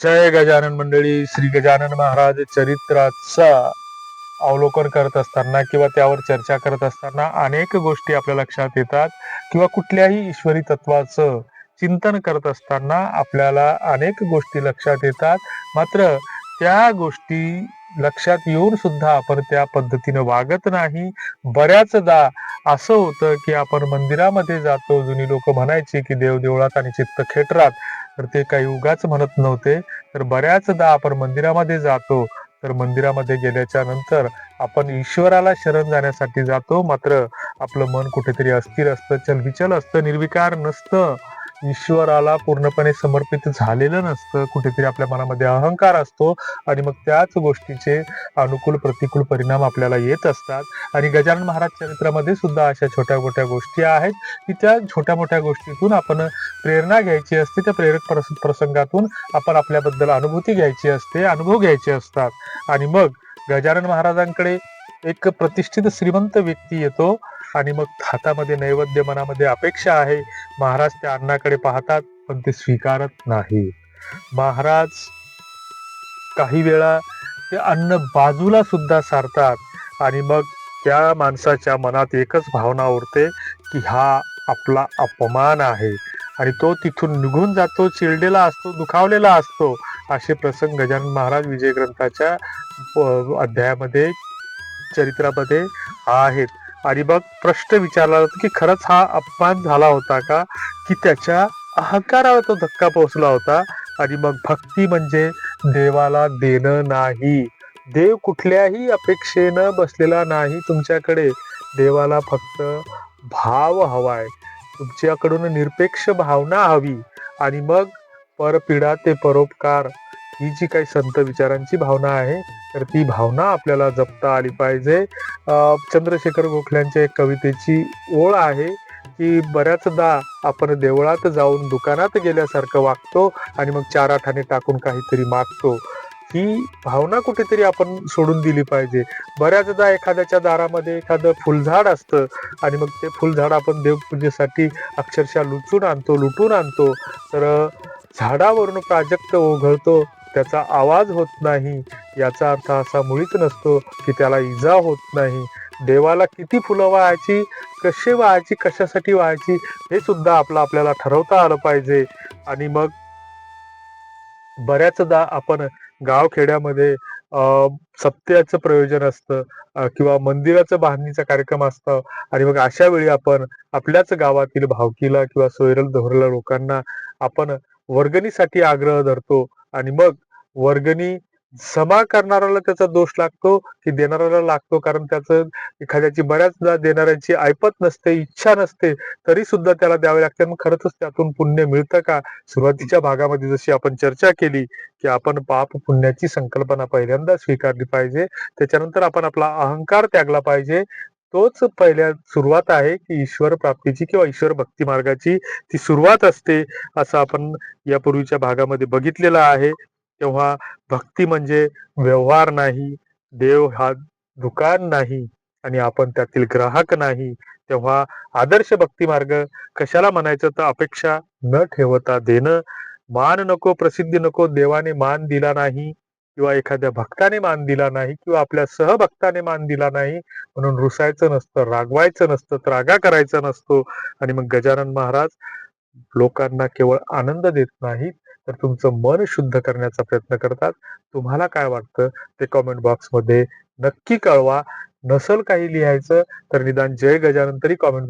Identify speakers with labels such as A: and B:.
A: जय गजानन मंडळी श्री गजानन महाराज चरित्राचा अवलोकन करत असताना किंवा त्यावर चर्चा करत असताना अनेक गोष्टी आपल्या लक्षात येतात किंवा कुठल्याही ईश्वरी तत्वाचं चिंतन करत असताना आपल्याला अनेक गोष्टी लक्षात येतात. मात्र त्या गोष्टी लक्षात येऊन सुद्धा आपण त्या पद्धतीने वागत नाही. बऱ्याचदा असं होतं की आपण मंदिरामध्ये जातो जुनी लोक म्हणायचे की देव देवळात आणि चित्त खेटरात तर ते काही उगाच म्हणत नव्हते. तर बऱ्याचदा आपण मंदिरामध्ये जातो. तर मंदिरामध्ये गेल्याच्यानंतर आपण ईश्वराला शरण जाण्यासाठी जातो. मात्र आपलं मन कुठेतरी अस्थिर असतं चलबिचल असतं निर्विकार नसतं. ईश्वराला पूर्णपणे समर्पित झालेलं नसतं. कुठेतरी आपल्या मनामध्ये अहंकार असतो आणि मग त्याच गोष्टीचे अनुकूल प्रतिकूल परिणाम आपल्याला येत असतात. आणि गजानन महाराज चरित्रामध्ये सुद्धा अशा छोट्या मोठ्या गोष्टी आहेत की त्या छोट्या मोठ्या गोष्टीतून आपण प्रेरणा घ्यायची असते. त्या प्रेरक प्रस- प्रसंगातून आपण आपल्याबद्दल अनुभूती घ्यायची असते अनुभव घ्यायचे असतात. आणि मग गजानन महाराजांकडे एक प्रतिष्ठित श्रीमंत व्यक्ती येतो. आणि मग हातामध्ये नैवेद्य मनामध्ये अपेक्षा आहे महाराज त्या अन्नाकडे पाहतात पण ते स्वीकारत नाही. महाराज काही वेळा ते अन्न बाजूला सुद्धा सारतात आणि मग त्या माणसाच्या मनात एकच भावना उरते की हा आपला अपमान आहे. आणि तो तिथून निघून जातो चिरडेला असतो दुखावलेला असतो. असे प्रसंग गजानन महाराज विजय ग्रंथाच्या अध्यायामध्ये चरित्रामध्ये आहेत. आणि मग प्रश्न विचारला जातो की खरंच हा अपमान झाला होता का? की त्याच्या अहंकाराला तो धक्का पोहोचला होता? आणि मग भक्ती म्हणजे देवाला देणं नाही. देव कुठल्याही अपेक्षेनं बसलेला नाही तुमच्याकडे. देवाला फक्त भाव हवाय. तुमच्याकडून निरपेक्ष भावना हवी. आणि मग परपीडा ते परोपकार. ही जी काही संत विचारांची भावना आहे तर ती भावना आपल्याला जपता आली पाहिजे. चंद्रशेखर गोखल्यांच्या एक कवितेची ओळ आहे की बऱ्याचदा आपण देवळात जाऊन दुकानात गेल्यासारखं वागतो आणि मग चार आठाने टाकून काहीतरी मागतो. ही भावना कुठेतरी आपण सोडून दिली पाहिजे. बऱ्याचदा एखाद्याच्या दारामध्ये एखादं फुलझाड असतं आणि मग ते फुलझाड आपण देवपूजेसाठी अक्षरशः लुचून आणतो लुटून आणतो. तर झाडावरून प्राजक्त ओघळतो त्याचा आवाज होत नाही. याचा अर्थ असा मुळीच नसतो की त्याला इजा होत नाही. देवाला किती फुलं व्हायची कसे व्हायची कशासाठी व्हायची हे सुद्धा आपलं आपल्याला ठरवता आलं पाहिजे. आणि मग बऱ्याचदा आपण गावखेड्यामध्ये अं, सत्याचं प्रयोजन असतं किंवा मंदिराचं बांधणीचा कार्यक्रम असतो. आणि मग अशा वेळी आपण आपल्याच गावातील भावकीला किंवा सोयरल धोरला लोकांना आपण वर्गणीसाठी आग्रह धरतो. आणि मग वर्गणी जमा करणाऱ्याला त्याचा दोष लागतो की देणाऱ्याला लागतो. कारण त्याचं एखाद्याची बऱ्याचदा देणाऱ्याची ऐपत नसते इच्छा नसते तरी सुद्धा त्याला द्यावे लागते. मग खरंच त्यातून पुण्य मिळतं का? सुरुवातीच्या भागामध्ये जशी आपण चर्चा केली की आपण पाप पुण्याची संकल्पना पहिल्यांदा स्वीकारली पाहिजे. त्याच्यानंतर आपण आपला अहंकार त्यागला पाहिजे. तोच पहिल्या सुरुवात आहे की ईश्वर प्राप्तीची किंवा ईश्वर भक्ती मार्गाची ती सुरुवात असते असं आपण यापूर्वीच्या भागामध्ये बघितलेलं आहे. तेव्हा भक्ती म्हणजे व्यवहार नाही देव हा दुकान नाही आणि आपण त्यातील ग्राहक नाही. तेव्हा आदर्श भक्ती मार्ग कशाला म्हणायचं? तर अपेक्षा न ठेवता देणं. मान नको प्रसिद्धी नको देवाने मान दिला नाही किंवा एखाद्या भक्ताने मान दिला नाही किंवा आपल्या सहभक्ताने मान दिला नाही म्हणून रुसायचं नसतं रागवायचं नसतं त्रागा करायचा नसतो आणि मग गजानन महाराज लोकांना केवळ आनंद देत नाहीत. तर तुमचं मन शुद्ध करण्याचा प्रयत्न करतात. तुम्हाला काय वाटतं ते कॉमेंट बॉक्समध्ये नक्की कळवा. नसल काही लिहायचं तर निदान जय गजानन तरी कॉमेंट